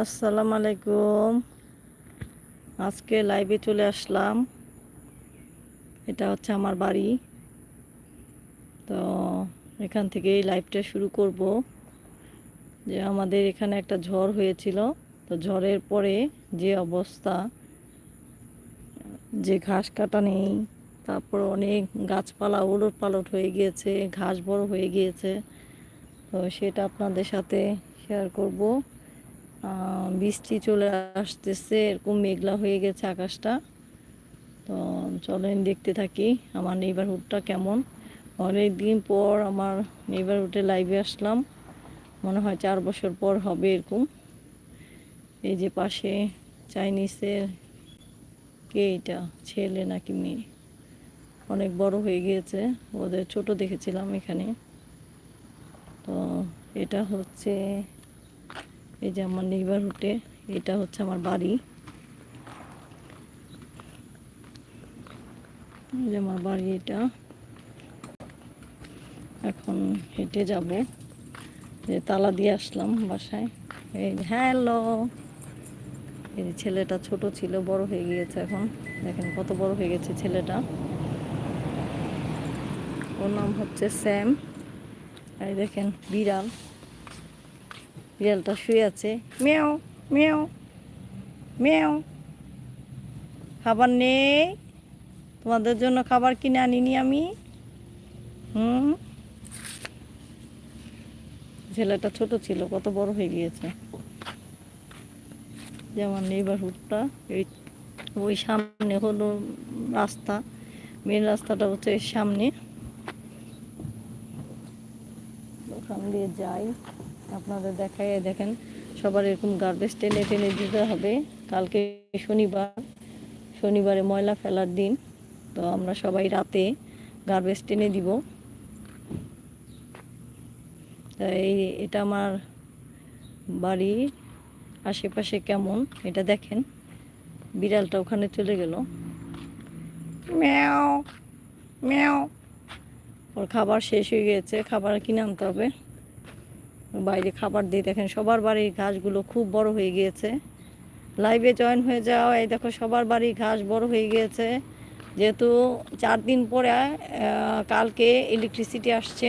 আসসালামু আলাইকুম আজকে লাইভে চলে আসলাম। এটা হচ্ছে আমার বাড়ি। তো এখান থেকেই লাইভটা শুরু করব। যে আমাদের এখানে একটা ঝড় হয়েছিল। তো ঝড়ের পরে যে অবস্থা, যে ঘাস কাটা নেই, তারপর অনেক গাছপালা উলট পালট হয়ে গিয়েছে, ঘাস বড় হয়ে গিয়েছে। তো সেটা আপনাদের সাথে শেয়ার করব। বৃষ্টি চলে আসতেছে, এরকম মেঘলা হয়ে গেছে আকাশটা। তো চলেন দেখতে থাকি আমার নেইবারহুডটা কেমন। অনেক দিন পর আমার নেইবারহুডে লাইভে আসলাম। মনে হয় চার বছর পর হবে এরকম। এই যে পাশে চাইনিজের কে এটা? ছেলে নাকি মেয়ে? অনেক বড় হয়ে গিয়েছে। ওদের ছোট দেখেছিলাম এখানে। তো এটা হচ্ছে এই যে আমার নেইবারহুডে এটা হচ্ছে আমার বাড়ি। যে আমার বাড়ি এটা। এখন হেঁটে যাব। যে তালা দিয়ে আসলাম বাসায়। এই হ্যালো! এই যে ছেলেটা ছোট ছিল, বড় হয়ে গিয়েছে এখন। দেখেন কত বড় হয়ে গেছে ছেলেটা। ওর নাম হচ্ছে স্যাম। এই দেখেন, বিড়াল। বিড়ালটা শুয়ে আছে। মেও মেও মেও খাবার নেই। তোমাদের জন্য খাবার কিনে আনিনি আমি। হুম। ছেলেটা ছোট ছিল, কত বড় হয়ে গিয়েছে। যেমন নেইবারহুডটা এই, ওই সামনে হলো রাস্তা। মেন রাস্তাটা হচ্ছে সামনে। ওখান দিয়ে যাই। আপনাদের দেখাই দেখেন, সবার এরকম গার্বেজ টেনে টেনে দিতে হবে। কালকে শনিবার, শনিবারে ময়লা ফেলার দিন, তো আমরা সবাই রাতে গার্বেজ টেনে দিব। এই এটা আমার বাড়ির আশেপাশে কেমন, এটা দেখেন। বিড়ালটা ওখানে চলে গেল। ম্যাও ম্যাও। ওর খাবার শেষ হয়ে গেছে, খাবার কিনে আনতে হবে। বাইরে খাবার দিয়ে দেখেন সবার বাড়ির ঘাসগুলো খুব বড় হয়ে গিয়েছে। লাইভে জয়েন হয়ে যাও, এই দেখো সবার বাড়ির ঘাস বড় হয়ে গিয়েছে। যেহেতু চার দিন পরে কালকে ইলেকট্রিসিটি আসছে।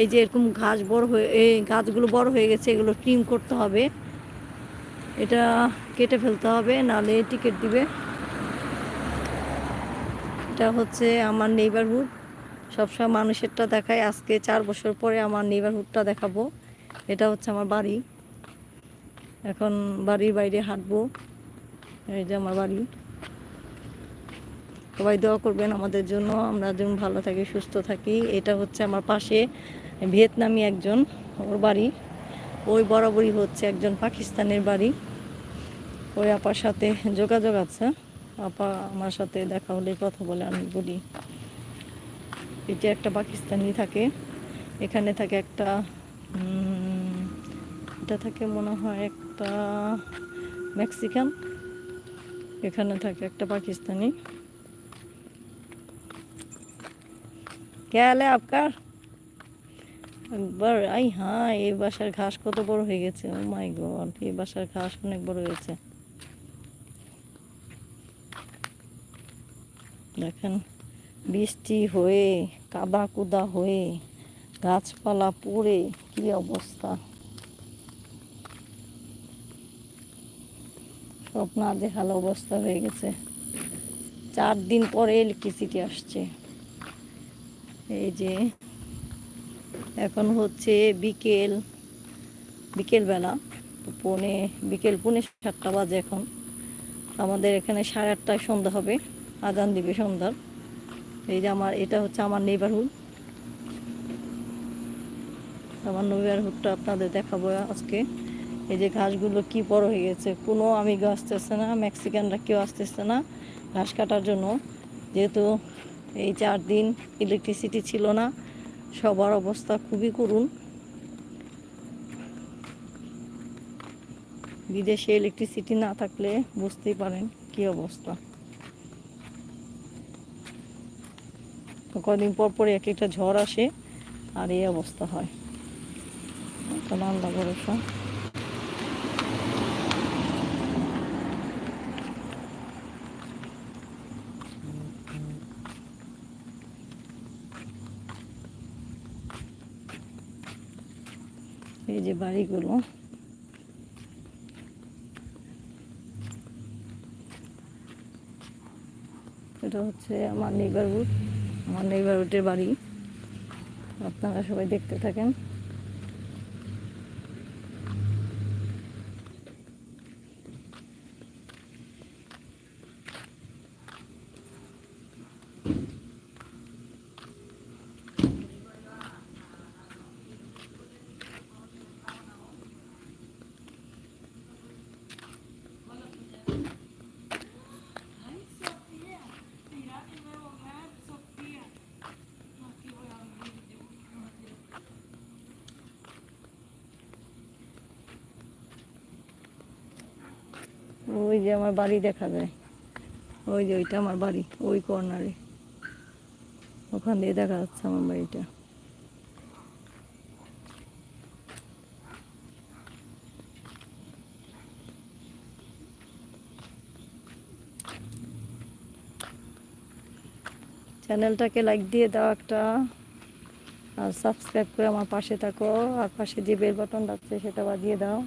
এই যে এরকম ঘাস বড় হয়ে, এই গাছগুলো বড় হয়ে গেছে, এগুলো ট্রিম করতে হবে। এটা কেটে ফেলতে হবে, নালে টিকিট দিবে। এটা হচ্ছে আমার নেইবারহুড সবসময় মানুষেরটা দেখায়। আজকে চার বছর পরে আমার নেইবারহুডটা দেখাবো। এটা হচ্ছে আমার বাড়ি। এখন বাড়ির বাইরে হাঁটবো। এই যে আমার বাড়ি। সবাই দোয়া করবেন আমাদের জন্য। আমরা যেন ভালো থাকি, সুস্থ থাকি। এটা হচ্ছে আমার পাশে ভিয়েতনামি একজন, ওর বাড়ি। ওই বরাবরই হচ্ছে একজন পাকিস্তানের বাড়ি। ওই আপার সাথে যোগাযোগ আছে। আপা আমার সাথে দেখা হলে কথা বলে আমি বলি। এটি একটা পাকিস্তানি থাকে। এখানে থাকে একটা এটা থাকে মনে হয় একটা মেক্সিকান, এখানে থাকে একটা পাকিস্তানি। কেলে আপকার? একবার, আই হ্যাঁ এই বাসার ঘাস কত বড় হয়ে গেছে, ও মাই গড, এই বাসার ঘাস অনেক বড় হয়েছে। দেখেন, বৃষ্টি হয়ে, কাদা কুদা হয়ে, গাছপালা পড়ে, কি অবস্থা? সব না দেখাল অবস্থা হয়ে গেছে। চার দিন পরে ইলেকট্রিসিটি আসছে। এই যে, এখন হচ্ছে বিকেল, বিকেলবেলা, পৌনে, বিকেল পৌনে সাতটা বাজে এখন। আমাদের এখানে সাড়ে আটটায় সন্ধ্যা হবে, আজান দিবে সন্ধ্যার। এই যে আমার, এটা হচ্ছে আমার নেইবারহুড আমার নেইবারহুডটা আপনাদের দেখাবো আজকে। এই যে ঘাসগুলো কি বড় হয়ে গেছে, কোনো আমি আসতেছে না, মেক্সিকানরা কেউ আসতেছে না ঘাস কাটার জন্য। যেহেতু এই চার দিন ইলেকট্রিসিটি ছিল না, সবার অবস্থা খুবই করুণ। বিদেশে ইলেকট্রিসিটি না থাকলে বুঝতেই পারেন কি অবস্থা। কদিন পর পরে এক একটা ঝড় আসে আর এই অবস্থা হয়। এখন আল্লাহ ভরসা যে এটা হচ্ছে আমার নেইবারহুড আমার নেইবারহুডের বাড়ি। আপনারা সবাই দেখতে থাকেন। ওই যে আমার বাড়ি দেখা যায়। ওই যে ওইটা আমার বাড়ি, ওই কর্নারে ওখান দিয়ে দেখা যাচ্ছে আমার বাড়িটা। চ্যানেলটাকে লাইক দিয়ে দাও একটা, আর সাবস্ক্রাইব করে আমার পাশে থাকো, আর পাশে যে বেল বাটন আছে সেটা বাজিয়ে দাও।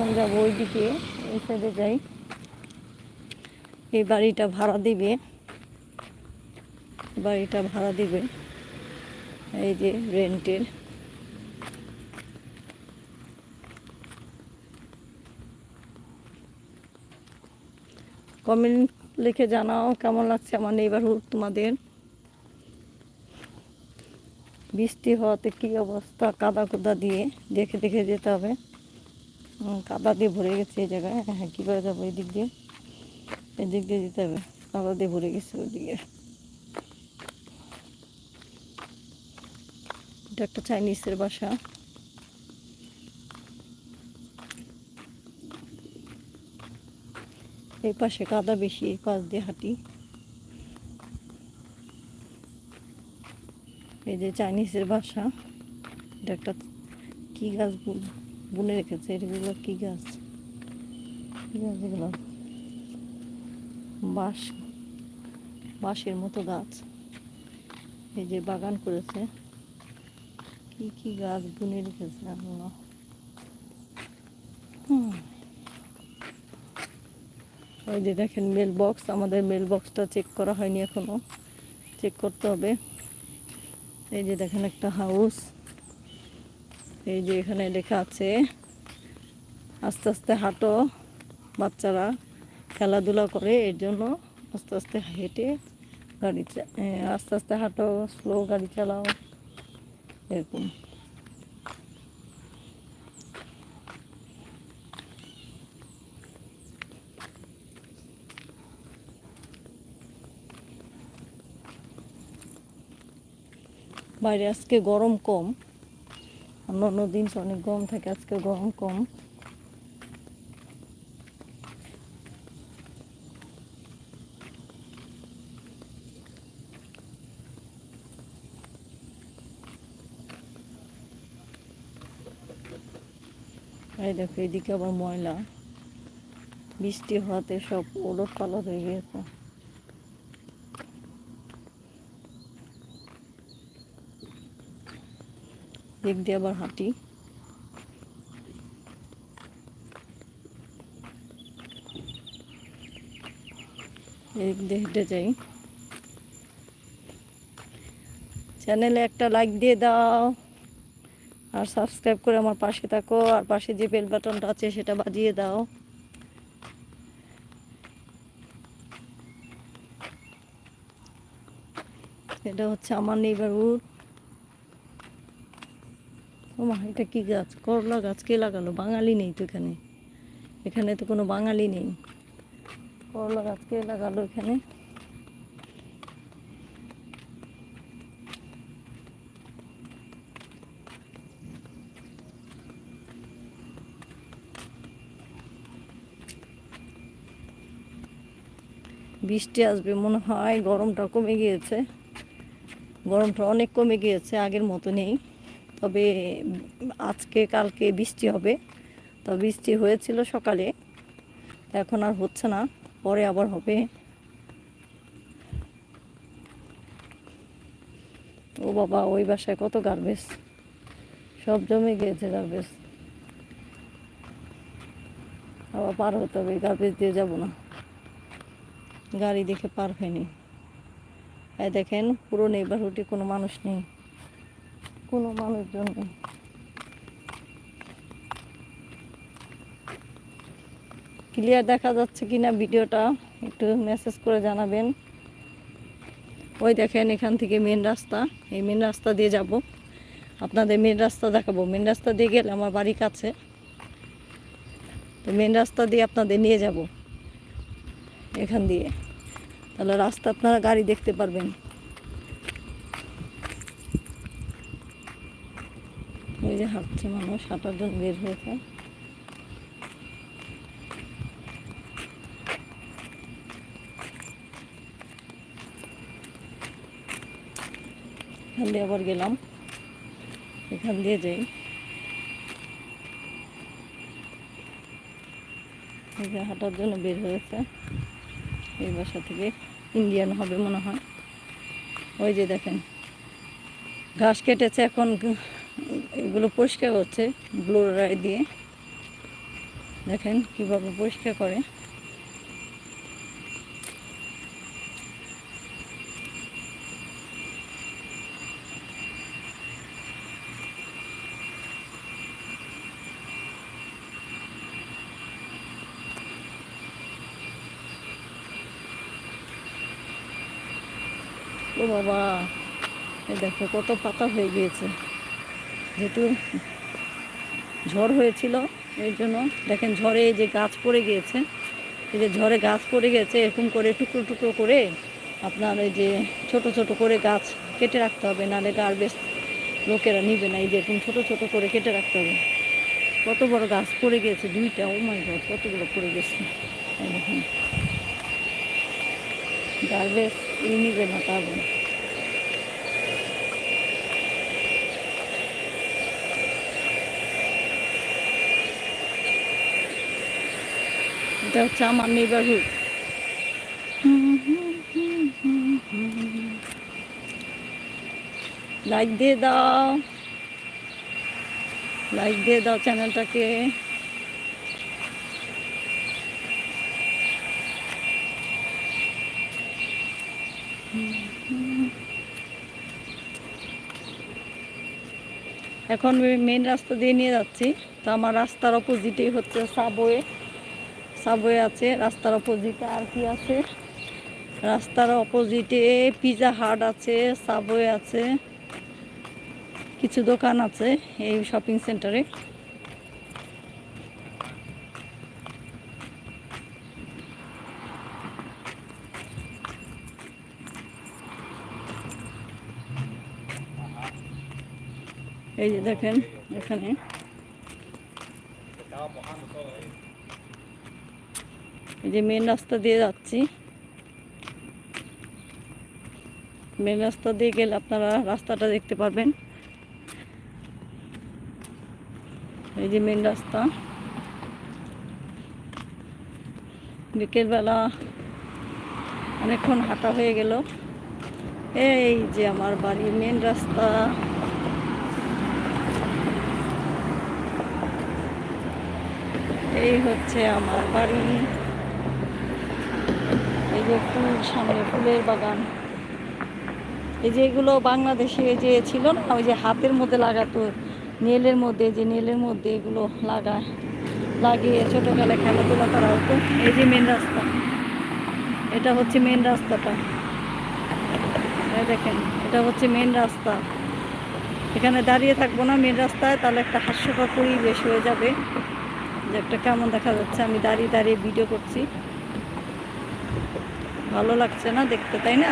এখন যাব ওইদিকে, এই সাইডে যাই। এই বাড়িটা ভাড়া দিবে। বাড়িটা ভাড়া দিবে। এই যে রেন্টের কমেন্ট লিখে জানাও কেমন লাগছে আমার নেইবারহুড তোমাদের। বৃষ্টি হওয়াতে কী অবস্থা কাদা কোদা দিয়ে দেখে দেখে যেতে হবে। কাদা দিয়ে ভরে গেছে এই জায়গায়। হ্যাঁ কী করে যাব এই দিক দিয়ে? এই দিক দিয়ে যেতে হবে। কাদা দিয়ে ভরে গেছে ওইদিকে এটা একটা চাইনিজের বাসা। এই পাশে কাদা বেশি, এই পাশ দিয়ে হাঁটি। এই যে চাইনিজের বাসা। এটা একটা কী গাছ বু- বুনে রেখেছে এগুলো কি গাছ? কি গাছ এগুলো? বাঁশ, বাঁশের মতো গাছ। এই যে বাগান করেছে। কি কি গাছ বুনে রেখেছে হুম। ওই যে দেখেন মেল বক্স আমাদের মেল বক্সটা চেক করা হয়নি এখনও। চেক করতে হবে। এই যে দেখেন একটা হাউস এই যে এখানে লেখা আছে, আস্তে আস্তে হাঁটো বাচ্চারা, খেলাধুলা করে, এর জন্য আস্তে আস্তে হেঁটে গাড়ি আস্তে আস্তে হাঁটো স্লো গাড়ি চালাও, এরকম। বাইরে আজকে গরম কম। অন্য দিন অনেক গরম থাকে, আজকে গরম কম। এই দেখো, এদিকে আবার ময়লা। বৃষ্টি হওয়াতে সব ওলট পালট হয়ে গিয়েছে দিক দিয়ে আবার হাঁটি। এদিক দিয়ে হেঁটে যাই। চ্যানেলে একটা লাইক দিয়ে দাও আর সাবস্ক্রাইব করে আমার পাশে থাকো আর পাশে যে বেল বাটনটা আছে সেটা বাজিয়ে দাও। এটা হচ্ছে আমার নেইবারহুড মা, এটা কি গাছ? করলা গাছ কে লাগালো? বাঙালি নেই তো এখানে। এখানে তো কোনো বাঙালি নেই। করলা গাছ কে লাগালো এখানে? বৃষ্টি আসবে, মনে হয় গরমটা কমে গিয়েছে। গরমটা অনেক কমে গিয়েছে, আগের মতো নেই। তবে আজকে, কালকে বৃষ্টি হবে। তো বৃষ্টি হয়েছিল সকালে। এখন আর হচ্ছে না, পরে আবার হবে। ও বাবা, ওই বাসায় কত গার্বেজ সব জমে গিয়েছে গার্বেজ আবার পার হতে হবে গার্বেজ দিয়ে যাব না। গাড়ি দেখে পার হয়নি। দেখেন, পুরো নেইবারহুডে কোনো মানুষ নেই। কোনো মানুষজন নেই। ক্লিয়ার দেখা যাচ্ছে কি না ভিডিওটা, একটু মেসেজ করে জানাবেন। ওই দেখেন এখান থেকে মেন রাস্তা, এই মেন রাস্তা দিয়ে যাব। আপনাদের মেন রাস্তা দেখাবো। মেন রাস্তা দিয়ে গেলে আমার বাড়ি কাছে। তো মেন রাস্তা দিয়ে আপনাদের নিয়ে যাব। এখান দিয়ে। তাহলে রাস্তা আপনারা গাড়ি দেখতে পারবেন। যে হাঁটছে মানুষ, হাঁটার জন্য বের হয়েছে। এখান দিয়ে আবার গেলাম। এখান দিয়ে যাই। হাঁটার জন্য বের হয়েছে। এই বাসা থেকে ইন্ডিয়ান হবে মনে হয়। ওই যে দেখেন, ঘাস কেটেছে এখন। এগুলো পরিষ্কার হচ্ছে ব্লোরাই দিয়ে। দেখেন কীভাবে পরিষ্কার করে। ও বাবা, এই দেখো কত পাতা হয়ে গিয়েছে। যেহেতু ঝড় হয়েছিল এই জন্য দেখেন ঝড়ে যে গাছ পড়ে গিয়েছে, এই যে ঝড়ে গাছ পড়ে গেছে এরকম করে টুকরো টুকরো করে আপনার এই যে ছোট ছোট করে গাছ কেটে রাখতে হবে, নাহলে গার্বেজ লোকেরা নিবে না, এই যে এরকম ছোটো ছোটো করে কেটে রাখতে হবে। কত বড় গাছ পড়ে গিয়েছে দুইটা ও মাই গড কতগুলো পড়ে গেছে দেখুন। গার্বেজ নিবে না তারপর এটা হচ্ছে আমার নেইবারহুড লাইক দিয়ে দাও লাইক দিয়ে দাও চ্যানেলটাকে এখন মেন রাস্তা দিয়ে নিয়ে যাচ্ছি। তো আমার রাস্তার অপোজিটেই হচ্ছে সাবওয়ে সাবওয়ে আছে, রাস্তার অপোজিটে আর কি আছে? রাস্তার অপোজিটে পিজা হাট আছে, সাবওয়ে আছে, কিছু দোকান আছে এই শপিং সেন্টারে এই যে দেখেন, এখানে। এই যে মেন রাস্তা দিয়ে যাচ্ছি। মেন রাস্তা দিয়ে গেলে আপনারা রাস্তাটা দেখতে পারবেন। এই যে মেন রাস্তা। বিকেলবেলা অনেকক্ষণ হাঁটা হয়ে গেল। এই যে আমার বাড়ির মেন রাস্তা। এই হচ্ছে আমার বাড়ি। এই যে ফুল, সামনে ফুলের বাগান। এই যে এগুলো বাংলাদেশে যে ছিল না, ওই যে হাতের মধ্যে লাগাতো, নেলের মধ্যে, যে নেলের মধ্যে এগুলো লাগায়, লাগিয়ে ছোটোবেলায় খেলাধুলা করা হতো। এই যে মেন রাস্তা, এটা হচ্ছে মেন রাস্তাটা। দেখেন, এটা হচ্ছে মেন রাস্তা। এখানে দাঁড়িয়ে থাকব না মেন রাস্তায়, তাহলে একটা হাস্যকর পরিবেশ হয়ে যাবে। যে একটা কেমন দেখা যাচ্ছে, আমি দাঁড়িয়ে দাঁড়িয়ে ভিডিও করছি। ভালো লাগছে না দেখতে, তাই না?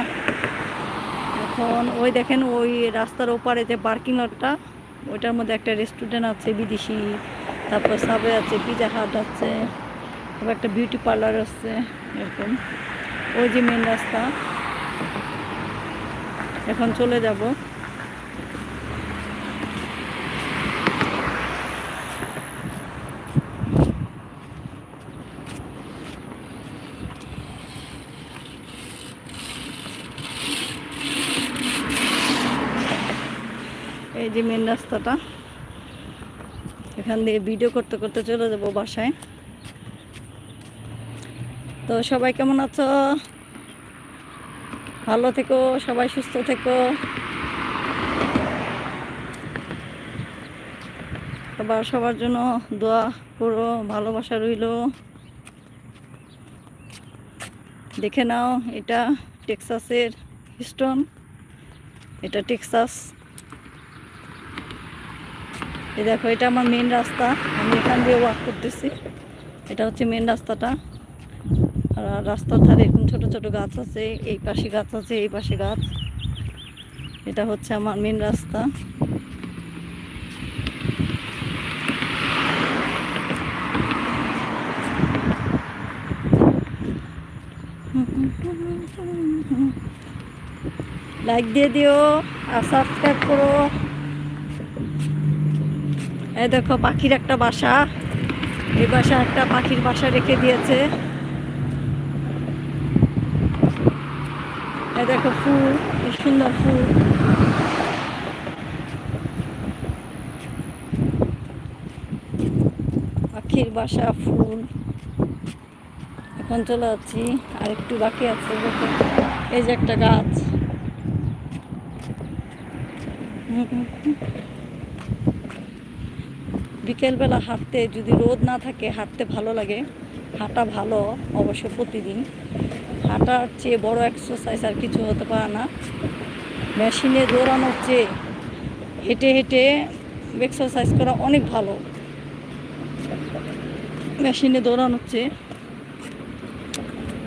এখন ওই দেখেন, ওই রাস্তার ওপারে যে পার্কিং লটটা ওইটার মধ্যে একটা রেস্টুরেন্ট আছে, বিদেশি, তারপর সাবে আছে পিজা হাট আছে, তারপর একটা বিউটি পার্লার আছে, এরকম। ওই যে মেন রাস্তা। এখন চলে যাব। যে মেন রাস্তাটা, এখান দিয়ে ভিডিও করতে করতে চলে যাব বাসায়। তো সবাই কেমন আছো? ভালো থেকো, সবাই সুস্থ থেকো। সবার সবার জন্য দোয়া করো, ভালোবাসা রইল। দেখে নাও, এটা টেক্সাসের হিস্টন এটা টেক্সাস এই দেখো, এটা আমার মেন রাস্তা। আমি এখান দিয়ে ওয়াক করতেছি। এটা হচ্ছে মেন রাস্তাটা। আর রাস্তার ধারে এরকম ছোট ছোট গাছ আছে, এই পাশে গাছ আছে, এই পাশে গাছ। এটা হচ্ছে আমার মেন রাস্তা। লাইক দিয়ে দিও আর সাবস্ক্রাইব করো। এই দেখো, পাখির একটা বাসা। এই বাসা একটা পাখির বাসা রেখে দিয়েছে। এই দেখো, ফুল কি সুন্দর ফুল। পাখির বাসা, ফুল। এখন চলে যাচ্ছি, আর একটু বাকি আছে, দেখো। এই যে একটা গাছ। বিকেলবেলা হাঁটতে যদি রোদ না থাকে, হাঁটতে ভালো লাগে। হাঁটা ভালো অবশ্য প্রতিদিন। হাঁটার চেয়ে বড় এক্সারসাইজ আর কিছু হতে পারে না। মেশিনে দৌড়ানোর চেয়ে হেঁটে হেঁটে এক্সারসাইজ করা অনেক ভালো। মেশিনে দৌড়ানোর চেয়ে।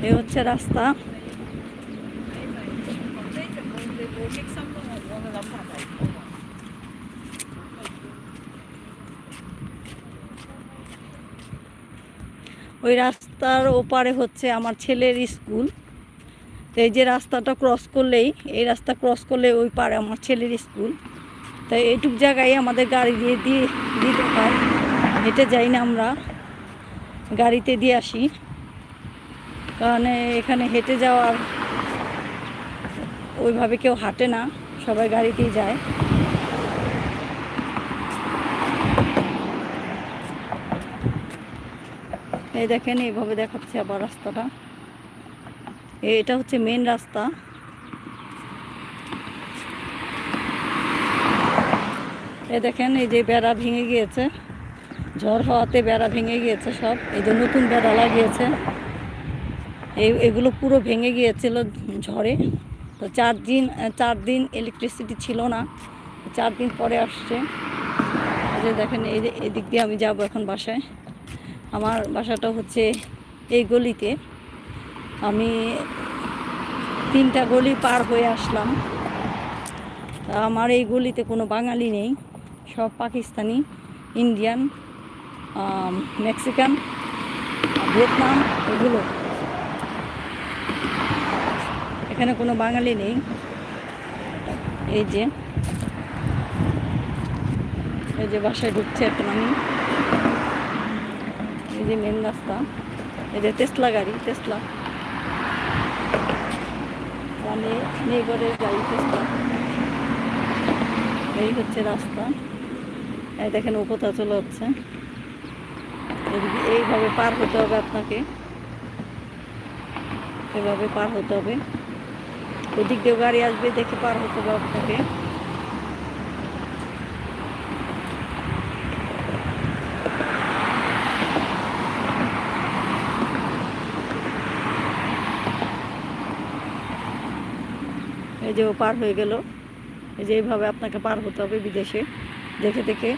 এ হচ্ছে রাস্তা। ওই রাস্তার ওপারে হচ্ছে আমার ছেলের স্কুল। তো এই যে রাস্তাটা ক্রস করলেই, এই রাস্তা ক্রস করলে ওই পারে আমার ছেলের স্কুল। তাই এইটুক জায়গায় আমাদের গাড়ি দিয়ে দিয়ে দিতে হয়। হেঁটে যাই না আমরা। গাড়িতে দিয়ে আসি। কারণ এখানে হেঁটে যাওয়ার ওইভাবে কেউ হাঁটে না। সবাই গাড়িতেই যায়। এই দেখেন, এইভাবে দেখাচ্ছে আবার রাস্তাটা। এটা হচ্ছে মেন রাস্তা। এ দেখেন, এই যে বেড়া ভেঙে গিয়েছে। ঝড় হওয়াতে বেড়া ভেঙে গিয়েছে সব। এই যে নতুন বেড়া লাগিয়েছে। এই, এগুলো পুরো ভেঙে গিয়েছিল ঝড়ে। তো চার দিন চার দিন ইলেকট্রিসিটি ছিল না। চার দিন পরে আসছে। যে দেখেন, এই এদিক দিয়ে আমি যাব এখন বাসায়। আমার বাসাটা হচ্ছে এই গলিতে। আমি তিনটা গলি পার হয়ে আসলাম। তা আমার এই গলিতে কোনো বাঙালি নেই, সব পাকিস্তানি, ইন্ডিয়ান মেক্সিকান, ভিয়েতনাম, এগুলো। এখানে কোনো বাঙালি নেই। এই যে এই যে বাসায় ঢুকছে আমি। এই যে মেন রাস্তা এই যে তেসলা গাড়ি টেসলা মানে নেগরের গাড়ি তেসলা এই হচ্ছে রাস্তা। এই দেখেন উপতা চলে হচ্ছে এইভাবে পার হতে হবে আপনাকে। এভাবে পার হতে হবে। ওদিক দিয়েও গাড়ি আসবে, দেখে পার হতে হবে আপনাকে। এই যে ও পার হয়ে গেল। এই যে এইভাবে আপনাকে পার হতে হবে বিদেশে। দেখে দেখে।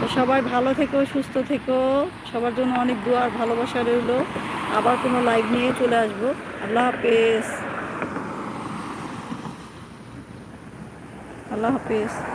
তো সবাই ভালো থেকো, সুস্থ থেকো। সবার জন্য অনেক দোয়ার ভালোবাসা রইল। আবার কোনো লাইভ নিয়ে চলে আসব। আল্লাহ হাফেজ। আল্লাহ হাফেজ।